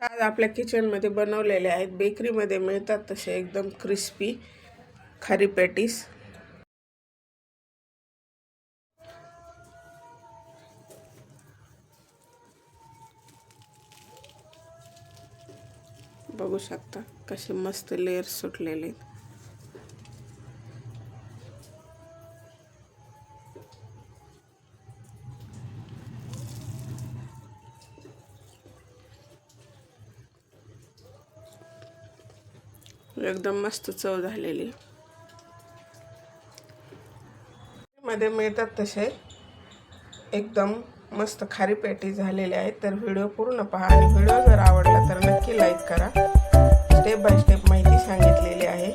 आज आपल्या किचनमध्ये बनवलेले आहेत बेकरीमध्ये मिळतात तसे एकदम क्रिस्पी खारी पॅटीस बघू शकता कसे मस्त लेअर सुटलेले आहेत. एकदम मस्त चव झालेली. मध्ये मिळतात तसे. एकदम मस्त खारी पेटी झालेले आहेत. तर व्हिडिओ पूर्ण पहा. आणि व्हिडिओ जर आवडला तर नक्की लाईक करा. स्टेप बाय स्टेप माहिती सांगितलेली आहे.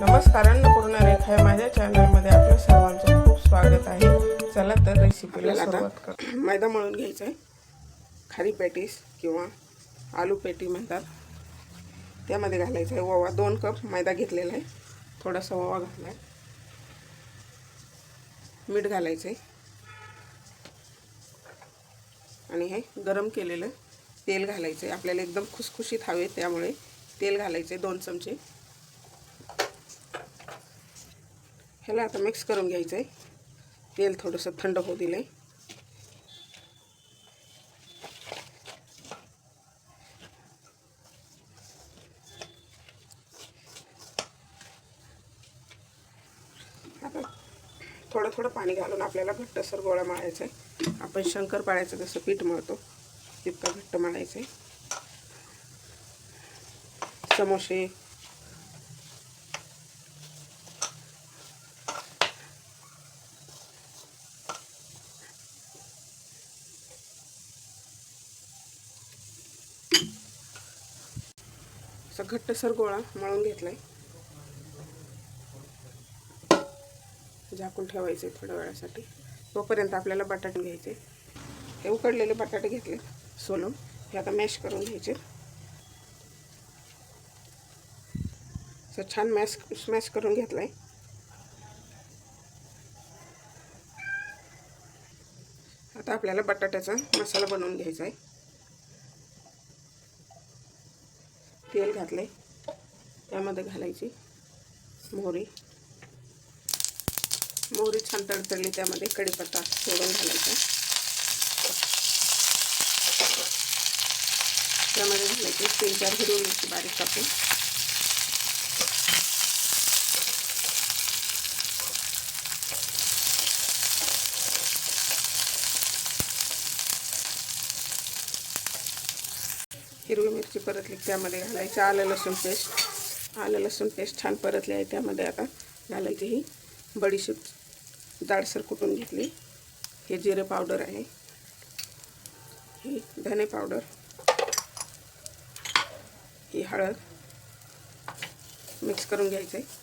नमस्कार अन्नपूर्णा रेखा या माझ्या चॅनलमध्ये आपल्या सर्वांचं खूप स्वागत आहे. चला तर रेसिपीला सुरुवात कर. मैदा मळून घ्यायचा आहे. खारी पॅटीस किंवा आलू पेटी म्हणतात. त्यामध्ये घालायचं आहे ओवा. दोन कप मैदा घेतलेला आहे. थोडासा ओवा घातला आहे मीठ घालायचं आहे आणि हे गरम केलेलं तेल घालायचं आहे आपल्याला एकदम खुसखुशीत हवे त्यामुळे तेल घालायचे दोन चमचे. ह्याला आता मिक्स करून घ्यायचं आहे तेल थोडंसं थंड होऊ दिलं आहे आता थोडं थोडं पाणी घालून आपल्याला घट्टसर गोळा मळायचा आहे आपण शंकर पाळायचं जसं पीठ मळतो तितकं घट्ट मळायचं आहे समोसे. असा घट्टसर गोळा मळून घेतलाय. झाकून ठेवायचे थोड्या वेळासाठी. तोपर्यंत आपल्याला बटाटे घ्यायचे. हे उकडलेले बटाटे घेतले सोलून. हे आता मॅश करून घ्यायचे. असं छान मॅश स्मॅश करून घेतला आहे आता आपल्याला बटाट्याचा मसाला बनवून घ्यायचा आहे तेल घातले त्यामध्ये घालायची मोहरी. मोहरी छान तडतडली त्यामध्ये कढीपत्ता सोडून घालायचा. त्यामध्ये घालायचे तीन चार हिरवी मिरची बारीक कापून. हिरवी मिरची परतली त्यामध्ये घालायची आलं लसूण पेस्ट. आलं लसूण पेस्ट छान परतली आहे त्यामध्ये आता घालायची ही बडीशेप. जाडसर कुटून घेतली? हे जिरे पावडर आहे. ही धने पावडर. ही हळद मिक्स करून घ्यायचं आहे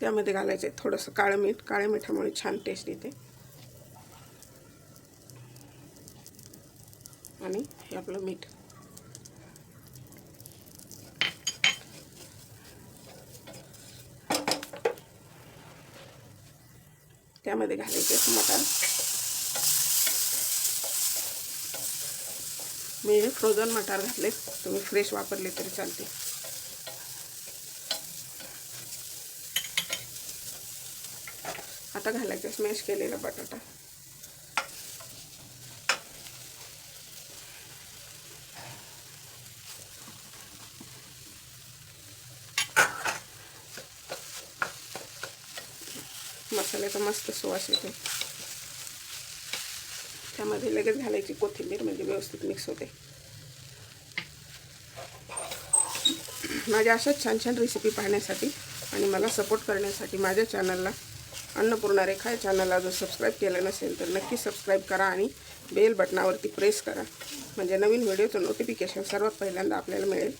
त्यामध्ये घालायचं आहे थोडंसं काळं मीठ. काळ्या मिठामुळे छान टेस्ट येते. आणि हे आपलं मीठ. त्यामध्ये घालायचे मटार मी फ्रोझन मटार घातले तुम्ही फ्रेश वापरले तरी चालते आता घालायचं स्मॅश केलेला बटाटा मसाल्याचा मस्त सुवास येतो. त्यामध्ये लगेच घालायची कोथिंबीर म्हणजे व्यवस्थित मिक्स होते. माझ्या अशाच छान छान रेसिपी पाहण्यासाठी आणि मला सपोर्ट करण्यासाठी माझ्या चॅनलला अन्नपूर्णा रेखा या चॅनलला जर सबस्क्राईब केलं नसेल तर नक्की सबस्क्राईब करा आणि बेल बटनावरती प्रेस करा. म्हणजे नवीन व्हिडिओचं नोटिफिकेशन सर्वात पहिल्यांदा आपल्याला मिळेल.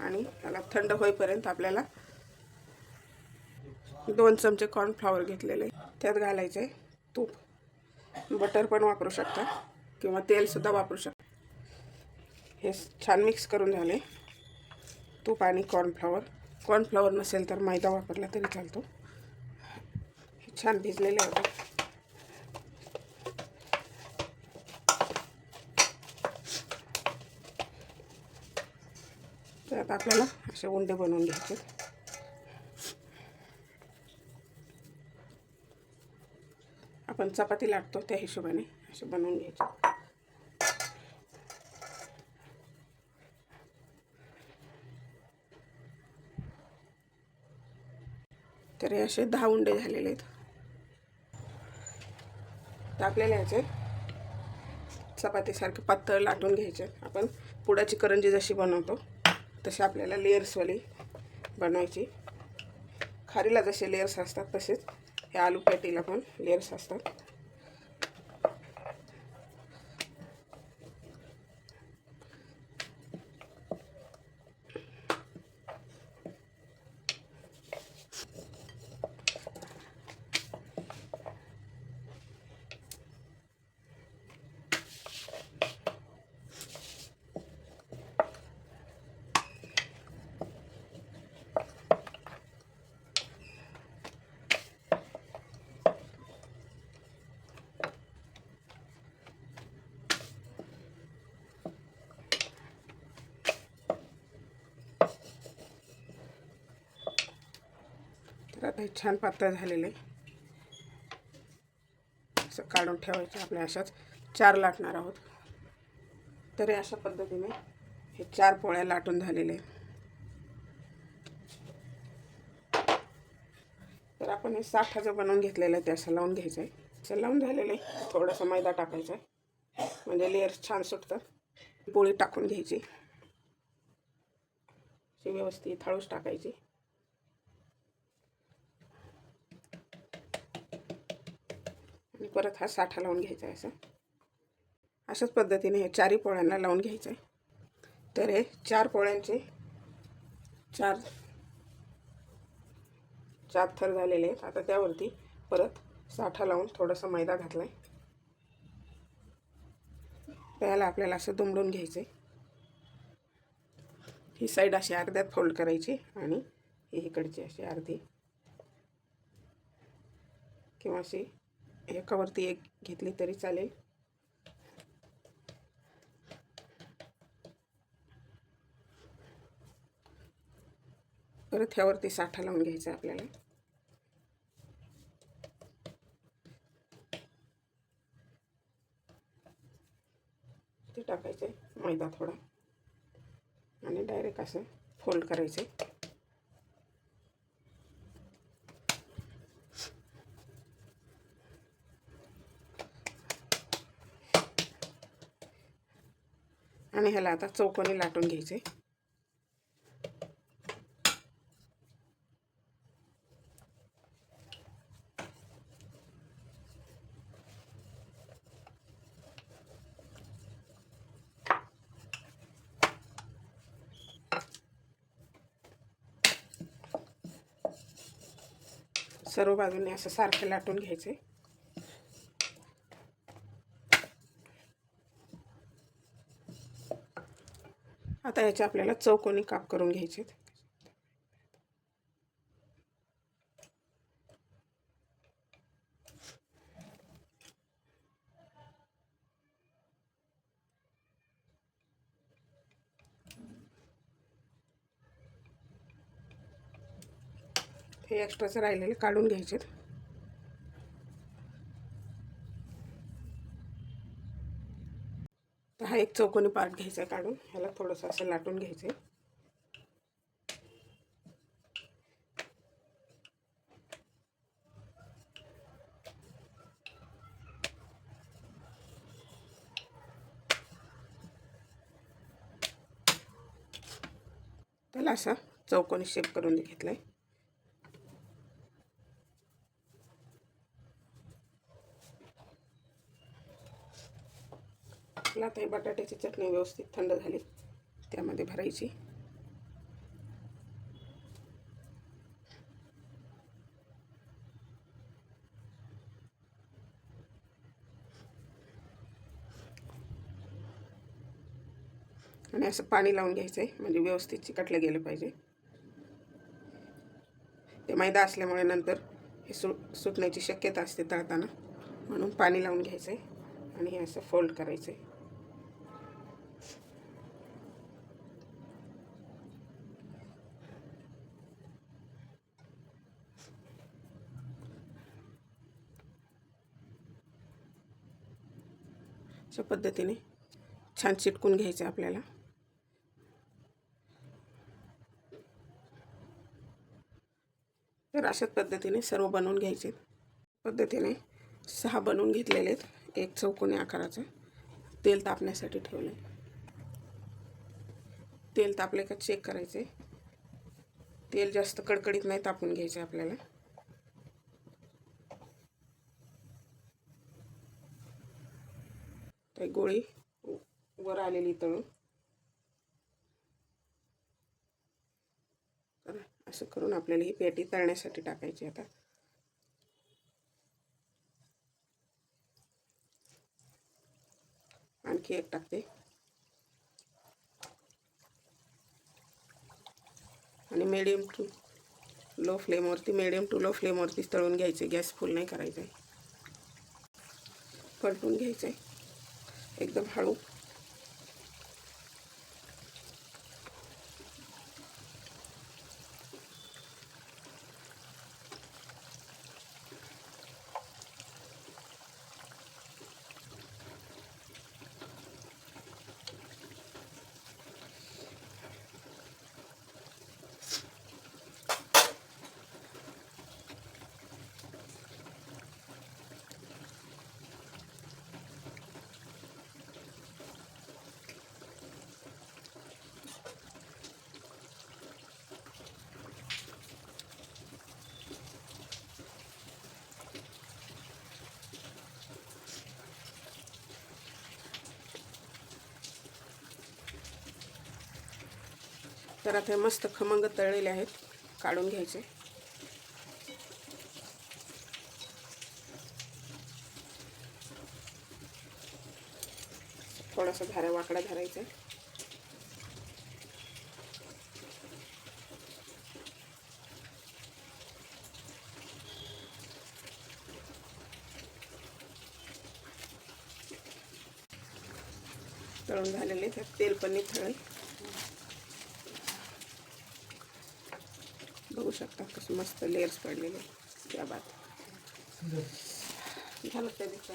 आणि त्याला थंड होईपर्यंत आपल्याला दोन चमचे कॉर्नफ्लॉवर घेतलेले. त्यात घालायचे तूप. बटर पण वापरू शकता किंवा तेलसुद्धा वापरू शकता. हे छान मिक्स करून झाले. तूप आणि कॉर्नफ्लॉवर कॉर्नफ्लॉवर नसेल तर मैदा वापरला तरी चालतो. हे छान भिजलेले होते त्यात आपल्याला असे उंडे बनवून घ्यायचे. आपण चपाती लाटतो त्या हिशोबाने. असे बनवून घ्यायचे. तर हे असे दहा उंडे झालेले आहेत. तर आपल्याला याचे चपातीसारखे पातळ लाटून घ्यायचे. आपण पुडाची करंजी जशी बनवतो तशी आपल्याला लेयर्सवाली बनवायची. खारीला जसे लेयर्स असतात तसेच हे आलू पॅटीला पण लेअर्स असतात. तर आता हे छान पातळ झालेलं आहे. असं काढून ठेवायचं आपल्या अशाच. चार लाटणार आहोत. तरी अशा पद्धतीने हे चार पोळ्या लाटून झालेले आहेत. तर आपण हे साठाचं बनवून घेतलेलं आहे ते असं लावून घ्यायचं आहे असं लावून झालेलं आहे. थोडासा मैदा टाकायचा आहे. म्हणजे लेअर्स छान सुटतात पोळी टाकून घ्यायची. अशी व्यवस्थित हळूच टाकायची. आणि परत हा साठा लावून घ्यायचा आहे असं. अशाच पद्धतीने हे चारही पोळ्यांना लावून घ्यायचं आहे तर हे चार पोळ्यांचे चार चार थर झालेले आहेत. आता त्यावरती परत साठा लावून थोडासा मैदा घातला आहे त्याला आपल्याला असं दुमडून घ्यायचं आहे ही साईड अशी अर्ध्यात फोल्ड करायची आणि ही इकडची अशी अर्धी किंवा अशी एकावरती एक घेतली तरी चालेल. परत ह्यावरती साठा लावून घ्यायचा आपल्याला. ते टाकायचे मैदा थोडा. आणि डायरेक्ट असं फोल्ड करायचं आणि ह्याला आता चौकोनी लाटून घ्यायचे. सर्व बाजूने असं सारखे लाटून घ्यायचे. आता याचे आपल्याला चौकोनी काप करून घ्यायचे हे एक्स्ट्राचं राहिलेले काढून घ्यायचे हा एक चौकोनी पार्ट घ्यायचा आहे काढून. ह्याला थोडंसं असं लाटून घ्यायचं आहे. त्याला असा चौकोनी शेप करून घेतला आहे आता ही बटाट्याची चटणी व्यवस्थित थंड झाली. त्यामध्ये भरायची. आणि असं पाणी लावून घ्यायचं आहे म्हणजे व्यवस्थित चिकटलं गेलं पाहिजे. ते मैदा असल्यामुळे नंतर हे सुट सुटण्याची शक्यता असते तळताना. म्हणून पाणी लावून घ्यायचं आहे आणि हे असं फोल्ड करायचं आहे अशा पद्धतीने छान चिटकून घ्यायचं आहे आपल्याला. तर अशाच पद्धतीने सर्व बनवून घ्यायचे पद्धतीने सहा बनवून घेतलेले आहेत. एक चौकोनी आकाराचं तेल तापण्यासाठी ठेवलं तेल तापले का चेक करायचे तेल जास्त कडकडीत नाही तापून घ्यायचे आपल्याला. तर गोळी वर आलेली तळून. असं करून आपल्याला ही पेटी तळण्यासाठी टाकायची आता. आणखी एक टाकते. आणि मिडियम टू लो फ्लेमवरती मिडियम टू लो फ्लेमवरतीच तळून घ्यायचे गॅस फुल नाही करायचा आहे पलटून घ्यायचं आहे एकदम हळू तर आता हे मस्त खमंग तळलेले आहेत काढून घ्यायचे. थोडासा धारा वाकडा धरायचा तळून झालेले त्यात तेल पण निथळले. बघू शकता कसं मस्त लेअर्स पडलेले त्या बात. झालं त्या दिवसा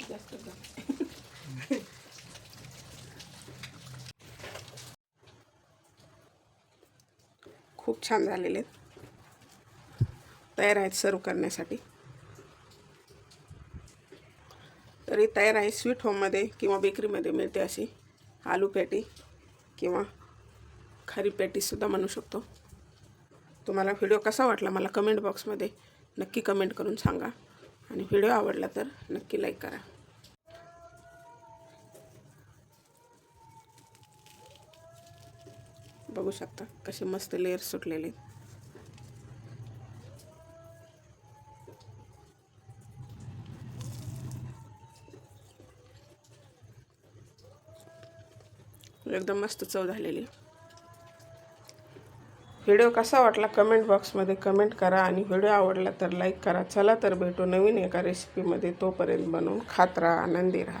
जास्त खूप छान झालेले आहेत. तयार आहेत सर्व करण्यासाठी. तरी तयार आहे स्वीट होममध्ये किंवा बेकरीमध्ये मिळते अशी आलू पॅटी किंवा खारी पॅटीसुद्धा म्हणू शकतो. तुम्हाला व्हिडिओ कसा वाटला मला कमेंट बॉक्समध्ये नक्की कमेंट करून सांगा. आणि व्हिडिओ आवडला तर नक्की लाईक करा. बघू शकता कसे मस्त लेअर सुटलेले. एकदम मस्त चव झालेली. व्हिडिओ कसा वाटला कमेंट बॉक्समध्ये कमेंट करा आणि व्हिडिओ आवडला तर लाईक करा. चला तर भेटू नवीन एका रेसिपीमध्ये तोपर्यंत बनवून खात राहा आनंदी राहा.